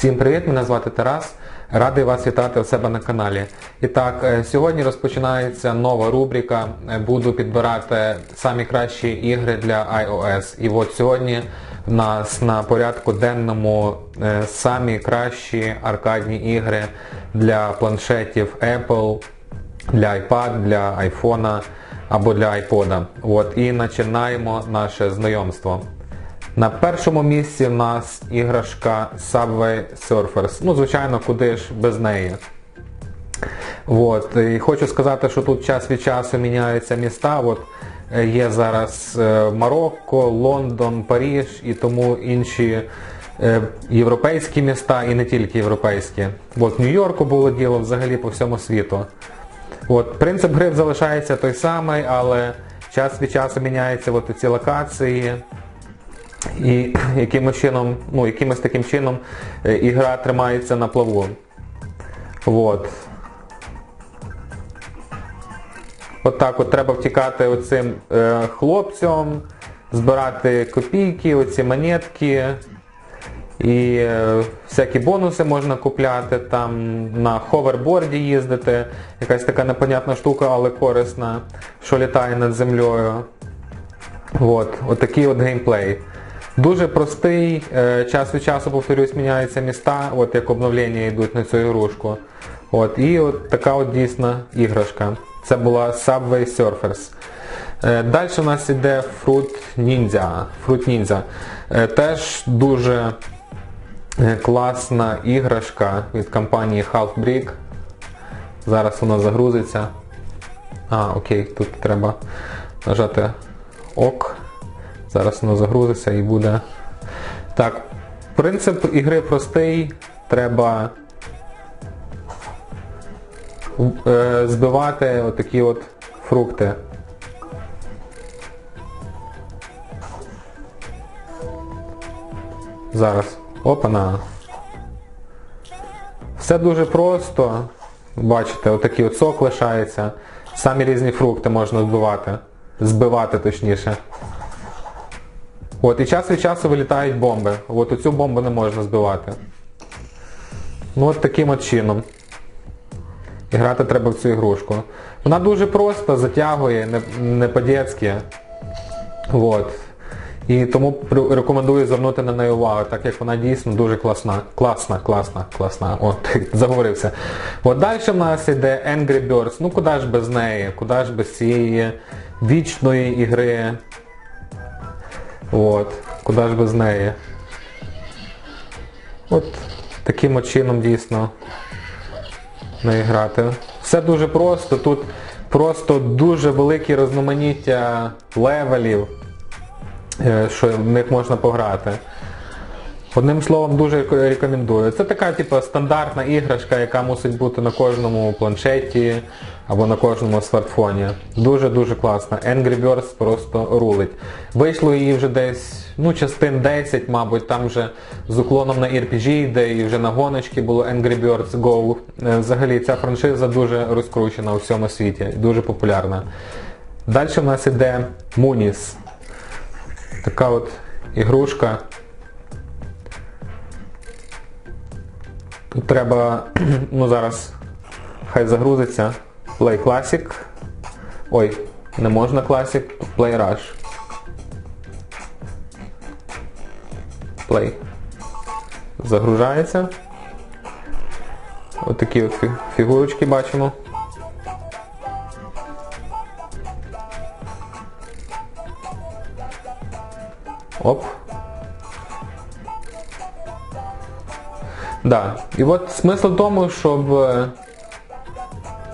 Всім привіт, мене звати Тарас. Радий вас вітати у себе на каналі. І так, е, сьогодні розпочинається нова рубрика. Е, Буду підбирати самі кращі ігри для iOS. І от сьогодні в нас на порядку денному е, самі кращі аркадні ігри для планшетів Apple, для iPad, для iPhone або для iPod. От, і починаємо наше знайомство. На першому місці в нас іграшка Subway Surfers. Ну, звичайно, куди ж без неї. От. І хочу сказати, що тут час від часу міняються міста. От е, є зараз е, Марокко, Лондон, Паріж і тому інші е, європейські міста і не тільки європейські. От в Нью-Йорку було діло взагалі по всьому світу. От, принцип гри залишається той самий, але час від часу міняються от ці локації. І якимось чином, ну, якимось таким чином е, ігра тримається на плаву. Вот. От так от треба втікати оцим е, хлопцям, збирати копійки, оці монетки. І е, всякі бонуси можна купляти, там на ховерборді їздити, якась така непонятна штука, але корисна, що літає над землею. От, от такий от геймплей. Дуже простий, е, час від часу, повторюсь, міняються міста, от як обновлення йдуть на цю ігрушку. От, і от така от дійсна іграшка. Це була Subway Surfers. Е, Далі у нас іде Fruit Ninja. Fruit Ninja. Е, Теж дуже класна іграшка від компанії Half Brick. Зараз воно загрузиться. А, окей, тут треба нажати ОК. Зараз воно загрузиться і буде. Так, принцип ігри простий. Треба е, збивати отакі от фрукти. Зараз. Опана. Все дуже просто. Бачите, отакий от сок лишається. Самі різні фрукти можна збивати. Збивати точніше. От, і час від часу вилітають бомби. От оцю бомбу не можна збивати. Ну от таким от чином. І грати треба в цю ігрушку. Вона дуже просто затягує, не, не по-дєцьки. От. І тому рекомендую звернути на неї увагу, так як вона дійсно дуже класна. Класна, класна, класна. От, заговорився. От далі в нас іде Angry Birds. Ну куди ж без неї? Куди ж без цієї вічної ігри? От, куди ж без неї. От таким чином дійсно не грати. Все дуже просто, тут просто дуже велике розноманіття левелів, е, що в них можна пограти. Одним словом, дуже рекомендую. Це така типу, стандартна іграшка, яка мусить бути на кожному планшеті або на кожному смартфоні. Дуже-дуже класна. Angry Birds просто рулить. Вийшло її вже десь, ну, частин 10, мабуть, там вже з уклоном на RPG йде і вже на гоночки було Angry Birds Go. Е, Взагалі ця франшиза дуже розкручена у всьому світі, дуже популярна. Далі в нас іде Moonies. Така от ігрушка. Треба, ну зараз хай загрузиться. Play Classic. Ой, не можна Classic, Play Rush. Play. Загружається. Ось такі от фігурочки бачимо. Да. І от смисл в тому, щоб е,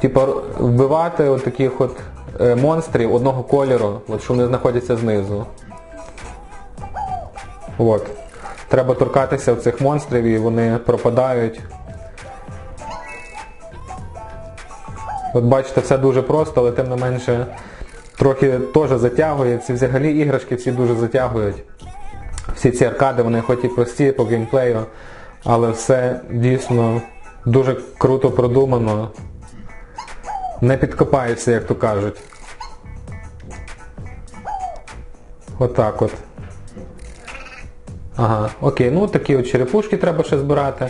типу, вбивати от таких от е, монстрів одного кольору, от, що вони знаходяться знизу. От. Треба торкатися цих монстрів і вони пропадають. От бачите, все дуже просто, але тим не менше трохи теж затягує. Ці взагалі іграшки всі дуже затягують. Всі ці аркади, вони хоч і прості по геймплею, але все дійсно дуже круто продумано. Не підкопаєшся, як то кажуть. Отак от. Ага, окей, ну такі от черепушки треба ще збирати.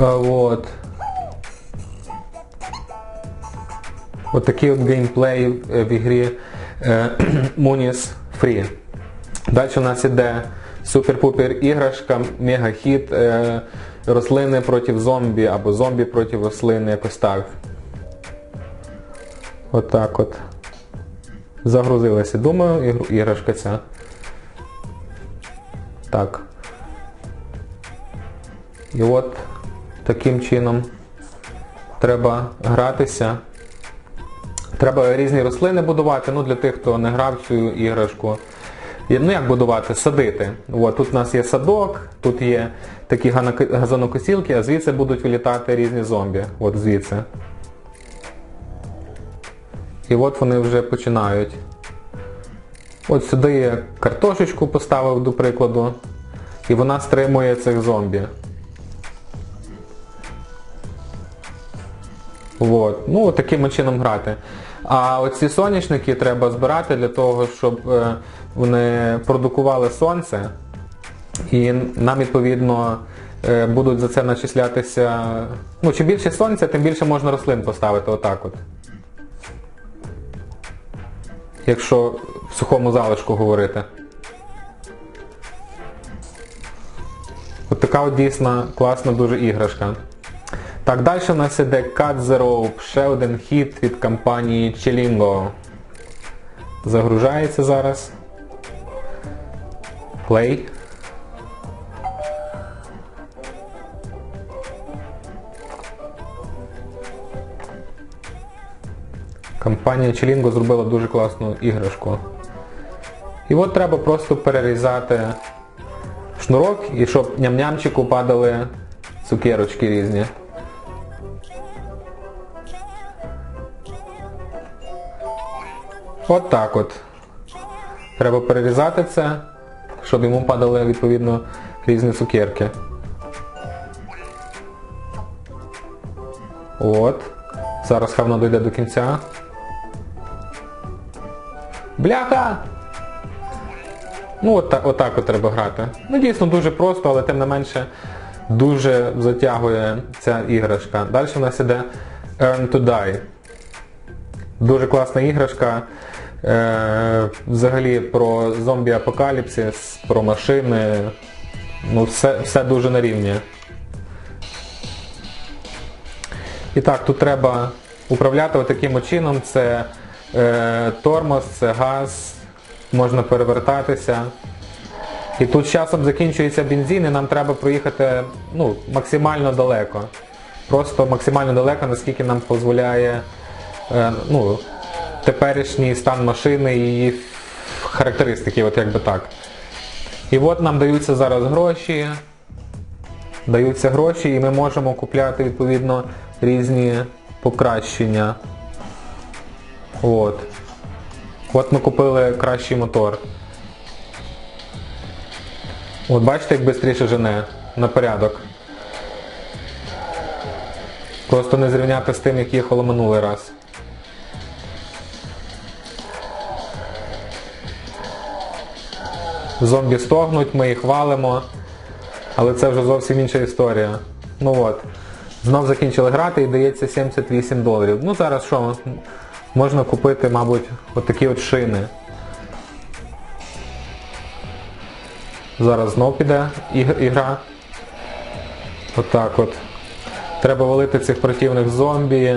Е, от. От такий от геймплей е, в ігрі е, Munis Free. Далі у нас іде супер-пупер іграшка, мега-хіт, е, рослини проти зомбі або зомбі проти рослин, якось так. От от. Загрузилася, думаю, іграшка ця. Так. І от таким чином треба гратися. Треба різні рослини будувати, ну для тих, хто не грав цю іграшку. Ну як будувати? Садити. От, тут у нас є садок, тут є такі газонокосілки, а звідси будуть вилітати різні зомбі. От звідси. І от вони вже починають. От сюди я картошечку поставив, до прикладу, і вона стримує цих зомбі. От. Ну, таким чином грати. А оці соняшники треба збирати для того, щоб е, вони продукували сонце. І нам відповідно е, будуть за це начислятися. Ну, чим більше сонця, тим більше можна рослин поставити отак от. Якщо в сухому залишку говорити. От така от дійсно класна дуже іграшка. Так, далі у нас іде Cut the Rope, ще один хіт від компанії Chelingo. Загружається зараз. Play. Компанія Chelingo зробила дуже класну іграшку. І от треба просто перерізати шнурок і щоб ням-нямчику падали цукерочки різні. От так от. Треба перерізати це, щоб йому падали відповідно різні цукерки. От. Зараз хай воно дойде до кінця. Бляха! Ну от, та- отак от треба грати. Ну дійсно дуже просто, але тим не менше дуже затягує ця іграшка. Далі в нас іде Earn to Die. Дуже класна іграшка. Е, взагалі про зомбі-апокаліпсис, про машини. Ну, все, все дуже на рівні. І так, тут треба управляти таким чином. Це е, тормоз, це газ, можна перевертатися. І тут часом закінчується бензин і нам треба проїхати ну, максимально далеко. Просто максимально далеко, наскільки нам дозволяє е, ну, теперішній стан машини і її характеристики, от якби так. І от нам даються зараз гроші. Даються гроші і ми можемо купляти відповідно різні покращення. От. От ми купили кращий мотор. От бачите, як швидше жене на порядок. Просто не зрівняти з тим, як їхало минулий раз. Зомбі стогнуть, ми їх валимо, але це вже зовсім інша історія. Ну от. Знов закінчили грати і дається 78 доларів. Ну зараз що? Можна купити, мабуть, отакі от шини. Зараз знов піде ігра. Отак от. Треба валити цих противних зомбі.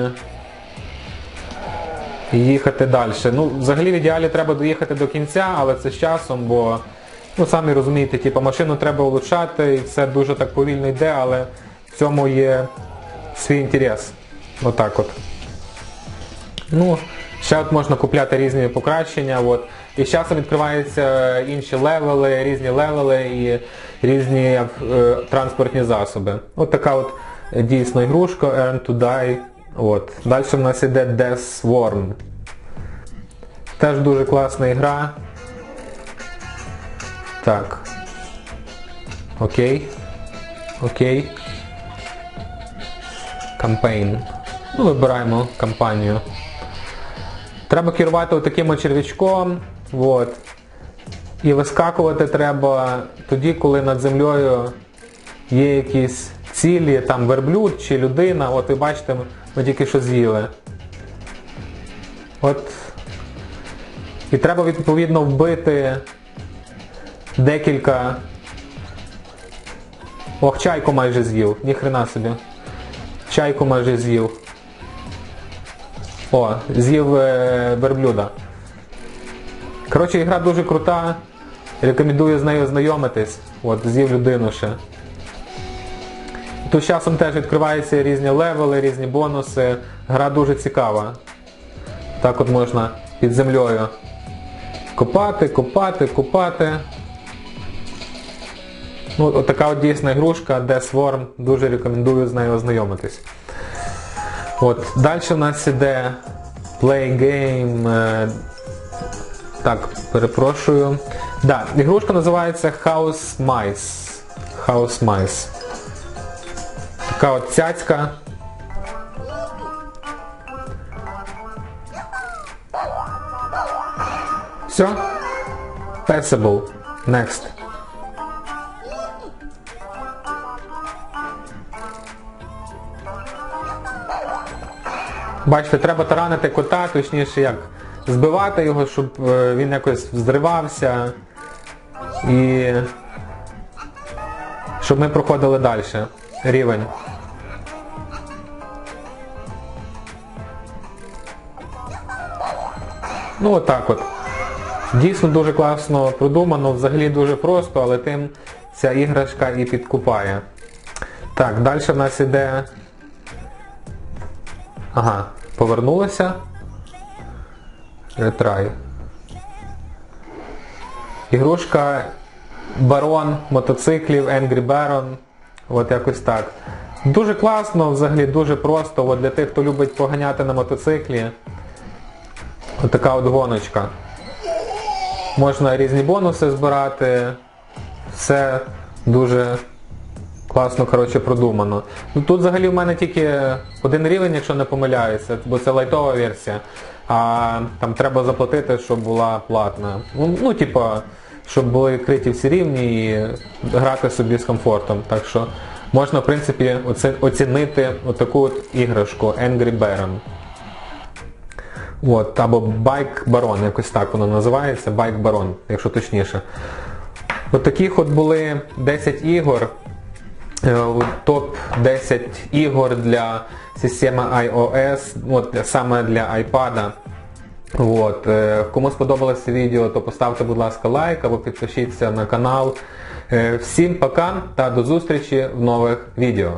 І їхати далі. Ну, взагалі в ідеалі треба доїхати до кінця, але це з часом, бо, ну самі розумієте, типу, машину треба улучшати і все дуже так повільно йде, але в цьому є свій інтерес. Отак от. Ну, ще от можна купляти різні покращення. От. І з часом відкриваються інші левели, різні левели і різні е, транспортні засоби. От така от дійсно ігрушка Earn to Die. От. Далі в нас іде Death Swarm. Теж дуже класна ігра. Так. Окей. Окей. Campaign. Ну, вибираємо кампанію. Треба керувати отаким от черв'ячком. От. І вискакувати треба тоді, коли над землею є якісь цілі, там верблюд чи людина. От ви бачите, ми тільки що з'їли. От. І треба відповідно вбити декілька. Ох, чайку майже з'їв. Ніхрена собі. Чайку майже з'їв. О, з'їв е, верблюда. Коротше, ігра дуже крута. Рекомендую з нею знайомитись. От, з'їв людину ще. Тут з часом теж відкриваються різні левели, різні бонуси. Гра дуже цікава. Так от можна під землею копати, копати, копати. Ну, от така от дійсна ігрушка, Death Worm, дуже рекомендую з нею ознайомитись. От, далі в нас іде Play Game. е, Так, перепрошую. Да, ігрушка називається House Mice. House Mice. Така от цяцька. Все? Passable. Next. Бачите, треба таранити кота, точніше як збивати його, щоб е, він якось взривався і щоб ми проходили далі рівень. Ну отак от. Дійсно дуже класно продумано, взагалі дуже просто, але тим ця іграшка і підкупає. Так, далі в нас іде... Ага, повернулася. Ретрай. Ігрушка Барон мотоциклів, Angry Baron. От якось так. Дуже класно, взагалі дуже просто. От для тих, хто любить поганяти на мотоциклі. От така от гоночка. Можна різні бонуси збирати. Все дуже класно коротше, продумано. Ну, Тут взагалі в мене тільки один рівень, якщо не помиляюся, бо це лайтова версія. А там треба заплатити, щоб була платна. Ну, ну типа, щоб були відкриті всі рівні і грати собі з комфортом. Так що можна, в принципі, оцінити отаку от іграшку Angry Baron. От, або Bike Baron, якось так воно називається, Bike Baron, якщо точніше. От таких от були 10 ігор. Топ-10 ігор для системи iOS, от, саме для iPad. От. е, Кому сподобалося відео, то поставте, будь ласка, лайк або підпишіться на канал. Е, Всім пока та до зустрічі в нових відео.